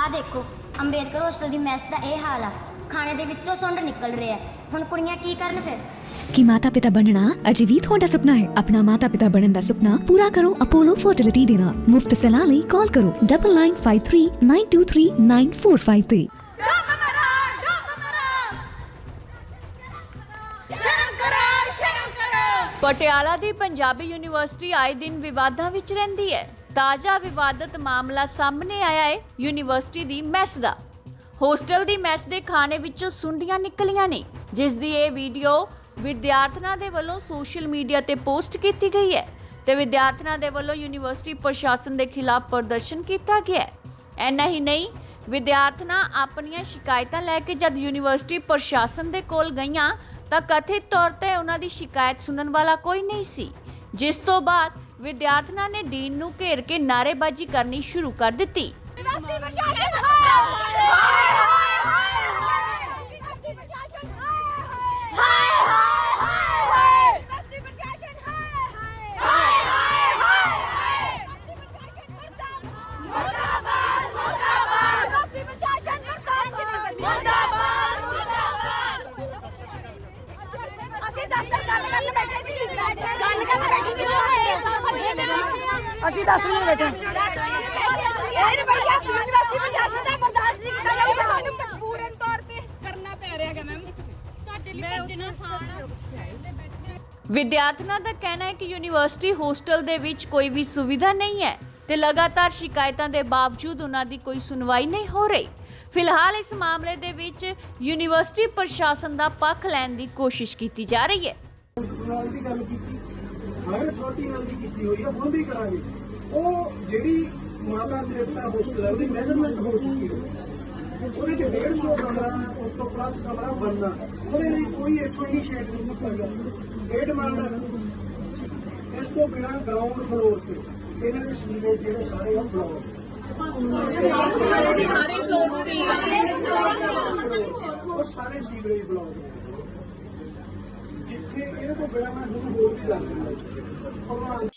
ਆਹ ਦੇਖੋ ਅੰਬੇਦਕਰ ਹੋਸਟਲ ਦੀ ਮੈਸ ਦਾ ਇਹ ਹਾਲ ਆ। ਖਾਣੇ ਦੇ ਵਿੱਚੋਂ ਸੁੰਡ ਨਿਕਲ ਰਿਹਾ ਹੁਣ ਕੁੜੀਆਂ ਕੀ ਕਰਨ ਫਿਰ? ਕਿ ਮਾਤਾ ਪਿਤਾ ਬਣਨਾ ਅਜੇ ਵੀ ਤੁਹਾਡਾ ਸੁਪਨਾ ਹੈ। ਆਪਣਾ ਮਾਤਾ ਪਿਤਾ ਬਣਨ ਦਾ ਸੁਪਨਾ ਪੂਰਾ ਕਰੋ ਅਪੋਲੋ ਫਰਟੀਲਿਟੀ ਦੇ ਨਾਲ। ਮੁਫਤ ਸਲਾਹ ਲਈ ਕਾਲ ਕਰੋ 9953923945 ਡੁੱਬ ਮਰੋ ਡੁੱਬ ਮਰੋ ਸ਼ਰਮ ਕਰੋ ਸ਼ਰਮ ਕਰੋ ਪਟਿਆਲਾ ਦੀ ਪੰਜਾਬੀ ਯੂਨੀਵਰਸਿਟੀ ਆਏ ਦਿਨ ਵਿਵਾਦਾਂ ਵਿੱਚ ਰਹਿੰਦੀ ਹੈ। ਤਾਜ਼ਾ ਵਿਵਾਦਤ ਮਾਮਲਾ ਸਾਹਮਣੇ ਆਇਆ ਹੈ ਯੂਨੀਵਰਸਿਟੀ ਦੀ ਮੈਸ ਦਾ। ਹੋਸਟਲ ਦੀ ਮੈਸ ਦੇ ਖਾਣੇ ਵਿੱਚੋਂ ਸੁੰਡੀਆਂ ਨਿਕਲੀਆਂ ਨੇ, ਜਿਸ ਦੀ ਇਹ ਵੀਡੀਓ ਵਿਦਿਆਰਥਣਾਂ ਦੇ ਵੱਲੋਂ ਸੋਸ਼ਲ ਮੀਡੀਆ ਤੇ ਪੋਸਟ ਕੀਤੀ ਗਈ ਹੈ ਤੇ ਵਿਦਿਆਰਥਣਾਂ ਦੇ ਵੱਲੋਂ ਯੂਨੀਵਰਸਿਟੀ ਪ੍ਰਸ਼ਾਸਨ ਦੇ ਖਿਲਾਫ ਪ੍ਰਦਰਸ਼ਨ ਕੀਤਾ ਗਿਆ ਹੈ। ਐਨਾ ਹੀ ਨਹੀਂ, ਵਿਦਿਆਰਥਣਾਂ ਆਪਣੀਆਂ ਸ਼ਿਕਾਇਤਾਂ ਲੈ ਕੇ ਜਦ ਯੂਨੀਵਰਸਿਟੀ ਪ੍ਰਸ਼ਾਸਨ ਦੇ ਕੋਲ ਗਈਆਂ ਤਾਂ ਕਥਿਤ ਤੌਰ ਤੇ ਉਹਨਾਂ ਦੀ ਸ਼ਿਕਾਇਤ ਸੁਣਨ ਵਾਲਾ ਕੋਈ ਨਹੀਂ ਸੀ, ਜਿਸ ਤੋਂ ਬਾਅਦ ਵਿਦਿਆਰਥਣਾਂ ਨੇ ਡੀਨ ਨੂੰ ਘੇਰ ਕੇ ਨਾਅਰੇਬਾਜ਼ੀ ਕਰਨੀ ਸ਼ੁਰੂ ਕਰ ਦਿੱਤੀ ਗੱਲ ਕਰਨ ਬੈਠੇ ਸੀ ਗੱਲ ਕਰਨ ਬੈਠੇ ਸੀ ਅਸੀਂ 10 ਵਜੇ ਬੈਠੇ ਇਹ ਨੀ ਬੈਠਿਆ ਯੂਨੀਵਰਸਿਟੀ ਪ੍ਰਸ਼ਾਸਨ ਦਾ ਬਰਦਾਸ਼ਤ ਨਹੀਂ ਕੀਤਾ ਜਾਂਦਾ ਸਾਨੂੰ ਮਜਬੂਰਨ ਤੌਰ ਤੇ ਕਰਨਾ ਪੈ ਰਿਹਾ ਹੈ ਮੈਮ। ਤੁਹਾਡੇ ਲਈ ਭੇਜਣਾ ਆਸਾਨ ਵਿਦਿਆਰਥਣਾਂ ਦਾ ਕਹਿਣਾ ਹੈ ਕਿ ਯੂਨੀਵਰਸਿਟੀ ਹੋਸਟਲ ਦੇ ਵਿੱਚ ਕੋਈ ਵੀ ਸੁਵਿਧਾ ਨਹੀਂ ਹੈ ਤੇ ਲਗਾਤਾਰ ਸ਼ਿਕਾਇਤਾਂ ਦੇ ਬਾਵਜੂਦ ਉਹਨਾਂ ਦੀ ਕੋਈ ਸੁਣਵਾਈ ਨਹੀਂ ਹੋ ਰਹੀ। ਫਿਲਹਾਲ ਇਸ ਮਾਮਲੇ ਦੇ ਵਿੱਚ ਯੂਨੀਵਰਸਿਟੀ ਪ੍ਰਸ਼ਾਸਨ ਦਾ ਪੱਖ ਲੈਣ ਦੀ ਕੋਸ਼ਿਸ਼ ਕੀਤੀ ਜਾ ਰਹੀ ਹੈ। ਦੀ ਹਰ ਅਥਾਰਟੀ ਨਾਲ ਵੀ ਕੀਤੀ ਹੋਈ ਆ ਹੁਣ ਵੀ ਕਰਾਂਗੇ। ਉਹ ਜਿਹੜੀ ਮਾਤਾ ਪਿਤਾ ਹੋਸਟਲ ਹੈ ਉਹਦੀ ਮੈਜ਼ਰਮੈਂਟ ਹੋ ਚੁੱਕੀ ਹੈ ਉਹਦੇ ਚ 150 ਕਮਰਾ ਉਸ ਤੋਂ ਪਲੱਸ ਕਮਰਾ ਬਣਨਾ। ਉਹਦੇ ਲਈ ਕੋਈ ਐਕਸ਼ਨ ਇਨੀਸ਼ੀਏਟ ਨਹੀਂ ਕੀਤਾ ਗਿਆ। ਇਹ ਡਿਮਾਂਡ ਹੈ ਇਸ ਤੋਂ ਬਿਨਾਂ ਗਰਾਊਂਡ ਫਲੋਰ ਤੇ ਇਹਨਾਂ ਦੇ ਸੀਨੀਅਰ ਜਿਹੜੇ ਸਾਰੇ ਆ। ਫਲੋਰ ਉਹ ਸਾਰੇ ਸੀਵਰੇਜ ਬਲੌਕ ਤੋਂ ਬਿਨਾਂ ਮੈਂ ਤੁਹਾਨੂੰ ਹੋਰ ਵੀ ਗੱਲ ਕਰਾਂਗਾ ਭਗਵਾਨ